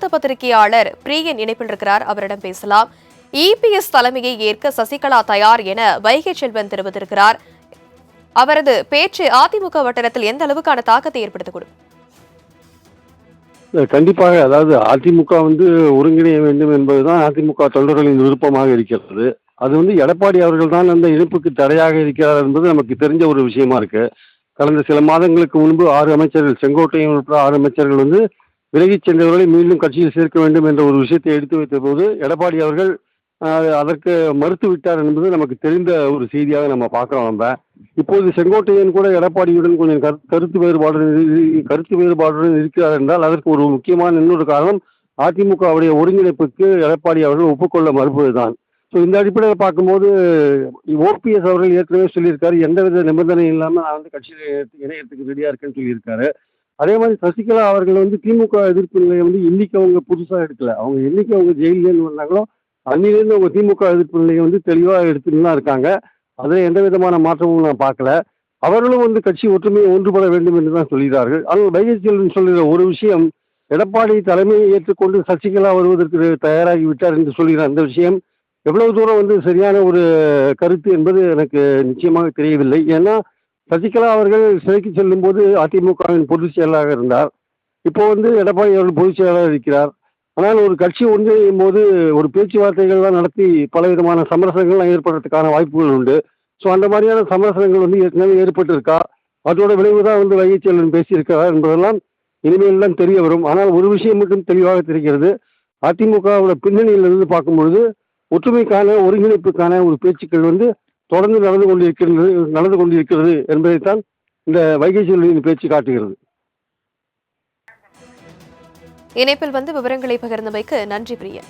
மூத்த பத்திரிகையாளர் பிரியன் இணைப்பில் இருக்கிறார். அவரிடம் பேசலாம். இபிஎஸ் தலைமையை ஏற்க சசிகலா தயார் என வைகை செல்வன் தெரிவித்திருக்கிறார். அவரது பேச்சு அதிமுக வட்டாரத்தில் எந்த அளவுக்கான தாக்கத்தை ஏற்படுத்தக்கூடும்? கண்டிப்பாக அதாவது அதிமுக வந்து ஒருங்கிணைய வேண்டும் என்பதுதான் அதிமுக தொண்டர்களின் விருப்பமாக இருக்கிறது. அது வந்து எடப்பாடி அவர்கள் தான் அந்த இணைப்புக்கு தடையாக இருக்கிறார் என்பது நமக்கு தெரிஞ்ச ஒரு விஷயமா இருக்கு. கடந்த சில மாதங்களுக்கு முன்பு ஆறு அமைச்சர்கள் செங்கோட்டையன் உட்பட ஆறு அமைச்சர்கள் வந்து விலகிச் சென்றவர்களை மீண்டும் கட்சியில் சேர்க்க வேண்டும் என்ற ஒரு விஷயத்தை எடுத்து வைத்த போது எடப்பாடி அவர்கள் அதற்கு மறுத்து விட்டார் என்பது நமக்கு தெரிந்த ஒரு செய்தியாக நம்ம பார்க்கிறோம் நம்ம. இப்போது செங்கோட்டையன் கூட எடப்பாடியுடன் கொஞ்சம் கரு- கருத்து வேறுபாடுடன் கருத்து வேறுபாடுடன் இருக்கிறார் என்றால் அதற்கு ஒரு முக்கியமான இன்னொரு காரணம் அதிமுகவுடைய ஒருங்கிணைப்புக்கு எடப்பாடி அவர்கள் ஒப்புக்கொள்ள மறுப்பதுதான். ஸோ இந்த அடிப்படையில் பார்க்கும்போது ஓபிஎஸ் அவர்கள் ஏற்கனவே சொல்லியிருக்காரு எந்தவித நிபந்தனை இல்லாமல் நான் வந்து கட்சியில் இணையத்துக்கு ரெடியாக இருக்கேன்னு சொல்லியிருக்காரு. அதே மாதிரி சசிகலா அவர்கள் வந்து திமுக எதிர்ப்பு நிலையை வந்து இன்னைக்கு அவங்க புதுசாக எடுக்கல. அவங்க என்னைக்கு அவங்க ஜெயிலேருந்து வந்தாங்களோ அன்னிலேருந்து அவங்க திமுக எதிர்ப்பு நிலையை வந்து தெளிவாக எடுத்துன்னு தான் இருக்காங்க. அதில் எந்த விதமான மாற்றமும் நான் பார்க்கல. அவர்களும் வந்து கட்சி ஒற்றுமையை ஒன்றுபட வேண்டும் என்று தான் சொல்கிறார்கள். ஆனால் வைகச்செல்வன் சொல்கிற ஒரு விஷயம் எடப்பாடி தலைமையை ஏற்றுக்கொண்டு சசிகலா வருவதற்கு தயாராகி விட்டார் என்று சொல்கிற அந்த விஷயம் எவ்வளவு தூரம் வந்து சரியான ஒரு கருத்து என்பது எனக்கு நிச்சயமாக தெரியவில்லை. ஏன்னா சசிகலா அவர்கள் சிறைக்கு செல்லும் போது அதிமுகவின் பொதுச் செயலாளராக இருந்தார். இப்போ வந்து எடப்பாடி அவர்கள் பொதுச் செயலாளர் இருக்கிறார். ஆனால் ஒரு கட்சி ஒன்றிணையும் போது ஒரு பேச்சுவார்த்தைகள்லாம் நடத்தி பலவிதமான சமரசங்கள்லாம் ஏற்படுறதுக்கான வாய்ப்புகள் உண்டு. ஸோ அந்த மாதிரியான சமரசங்கள் வந்து ஏற்கனவே ஏற்பட்டிருக்கா? அதோட விளைவு தான் வந்து வைகை செல்வன் பேசியிருக்கிறார் என்பதெல்லாம் இனிமேல் தான் தெரிய வரும். ஆனால் ஒரு விஷயம் மட்டும் தெளிவாக தெரிகிறது. அதிமுகவோட பின்னணியிலிருந்து பார்க்கும்பொழுது ஒற்றுமைக்கான ஒருங்கிணைப்புக்கான ஒரு பேச்சுக்கள் வந்து தொடர்ந்து நடந்து கொண்டிருக்கிறது நடந்து கொண்டிருக்கிறது என்பதைத்தான் இந்த வைகை செல்வியின் பேச்சு காட்டுகிறது. இணைப்பில் வந்து விவரங்களை பகிர்ந்தமைக்கு நன்றி பிரியன்.